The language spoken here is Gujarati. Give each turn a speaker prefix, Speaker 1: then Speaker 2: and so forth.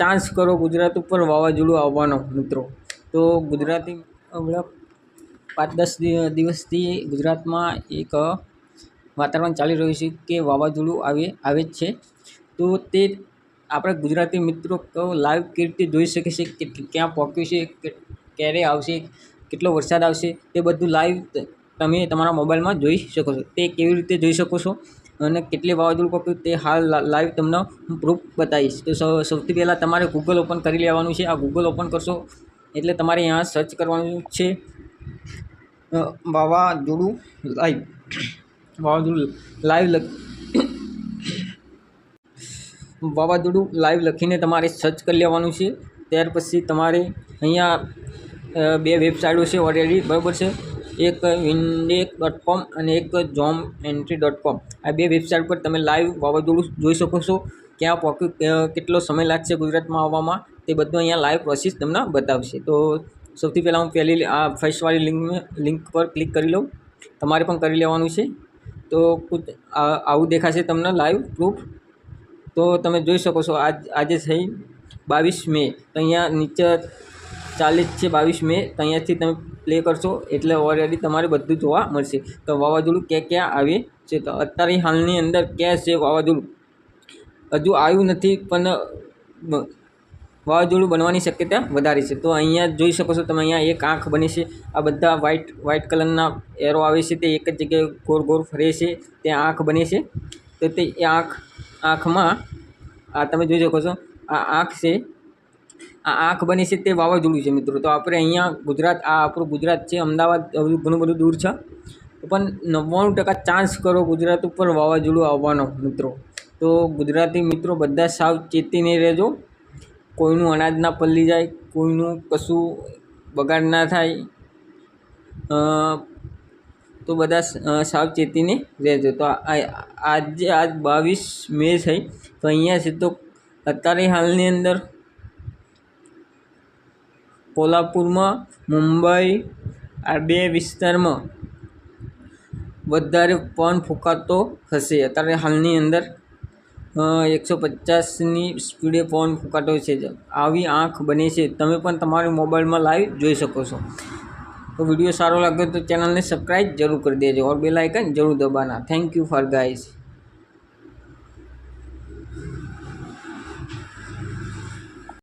Speaker 1: ચાન્સ કરો ગુજરાત ઉપર વાવાઝોડું આવવાનો, મિત્રો. તો ગુજરાતી હમણાં પાંચ દસ દિવસથી ગુજરાતમાં એક વાતાવરણ ચાલી રહ્યું છે કે વાવાઝોડું આવે આવે જ છે. તો તે આપણે ગુજરાતી મિત્રો લાઈવ કેવી રીતે જોઈ શકે છે કે ક્યાં પહોંચ્યું છે ક્યારે આવશે, કેટલો વરસાદ આવશે, તે બધું લાઈવ તમે તમારા મોબાઈલમાં જોઈ શકો છો. તે કેવી રીતે જોઈ શકો છો? અને કેટલી વાવાઝોડું પહોંચ્યું તે હાલ લાઈવ તમને હું પ્રૂફ બતાવીશ. તો સૌથી પહેલાં તમારે ગૂગલ ઓપન કરી લેવાનું છે. આ ગૂગલ ઓપન કરશો એટલે તમારે અહીંયા સર્ચ કરવાનું છે વાવાઝોડું લાઈવ વાવાઝોડું લાઈવ લખ, વાવાઝોડું લાઈવ લખીને તમારે સર્ચ કરી લેવાનું છે. ત્યાર પછી તમારે અહીંયા બે વેબસાઇટો છે ઓલરેડી બરાબર છે? એક ઇન્ડેક ડોટ કોમ અને એક જોમ એન્ટ્રી ડોટ કોમ આ બે વેબસાઇટ પર તમે લાઈવ વાવાઝોડું જોઈ શકો છો. ક્યાં પોક્યુ કેટલો સમય લાગશે ગુજરાતમાં આવવામાં, તે બધું અહીંયા લાઈવ પ્રોસેસ તમને બતાવશે. તો સૌથી પહેલાં હું પહેલી આ ફર્સ્ટવાળી લિંક લિંક પર ક્લિક કરી લઉં. તમારે પણ કરી લેવાનું છે. તો આવું દેખાશે તમને લાઈવ પ્રૂફ તો તમે જોઈ શકો છો, આજ, આજે થઈ બાવીસ મે. તો અહીંયા નીચે ચાલીસ છે બાવીસ મે. તો અહીંયાથી તમે પ્લે કરશો એટલે ઓલરેડી તમારે બધું જોવા મળશે. તો વાવાઝોડું ક્યાં ક્યાં આવે છે? તો અત્યારે હાલની અંદર ક્યાં છે વાવાઝોડું? હજુ આવ્યું નથી, પણ વાવાઝોડું બનવાની શક્યતા વધારે છે. તો અહીંયા જોઈ શકો છો તમે, અહીંયા એક આંખ બની છે. આ બધા વ્હાઇટ વ્હાઇટ કલરના એરો આવે છે, તે એક જ જગ્યાએ ગોળ ગોળ ફરે છે ત્યાં આંખ બને છે. તો તે આંખ, આંખમાં, આ તમે જોઈ શકો છો, આ આંખ છે આ આંખ બની છે તે વાવાઝોડું છે મિત્રો. તો આપણે અહીંયા ગુજરાત, આ આપણું ગુજરાત છે, અમદાવાદ ઘણું બધું દૂર છે. પણ નવ્વાણું ટકા ચાન્સ કરો ગુજરાત ઉપર વાવાઝોડું આવવાનો, મિત્રો. તો ગુજરાતી મિત્રો, બધા સાવ ચેતીને રહેજો. કોઈનું અનાજ ના પલળી જાય, કોઈનું કશું બગાડ ના થાય. તો બધા સાવ ચેતીને રહેજો. તો આજે આજ બાવીસ મે થઈ. તો અહીંયા છે તો અત્યારે હાલની અંદર કોલ્હાપુરમાં, મુંબઈ, આ બે વિસ્તારમાં વધારે પવન ફૂંકાતો હશે. અત્યારે હાલની અંદર એકસો પચાસની સ્પીડે પવન ફૂંકાતો છે. આવી આંખ બને છે. તમે પણ તમારી મોબાઈલમાં લાઈવ જોઈ શકો છો. તો વીડિયો સારો લાગ્યો તો ચેનલને સબસ્ક્રાઈબ જરૂર કરી દેજો. ઓર બેલ આઇકન જરૂર દબાના થેન્ક યુ ફોર ગાઈઝ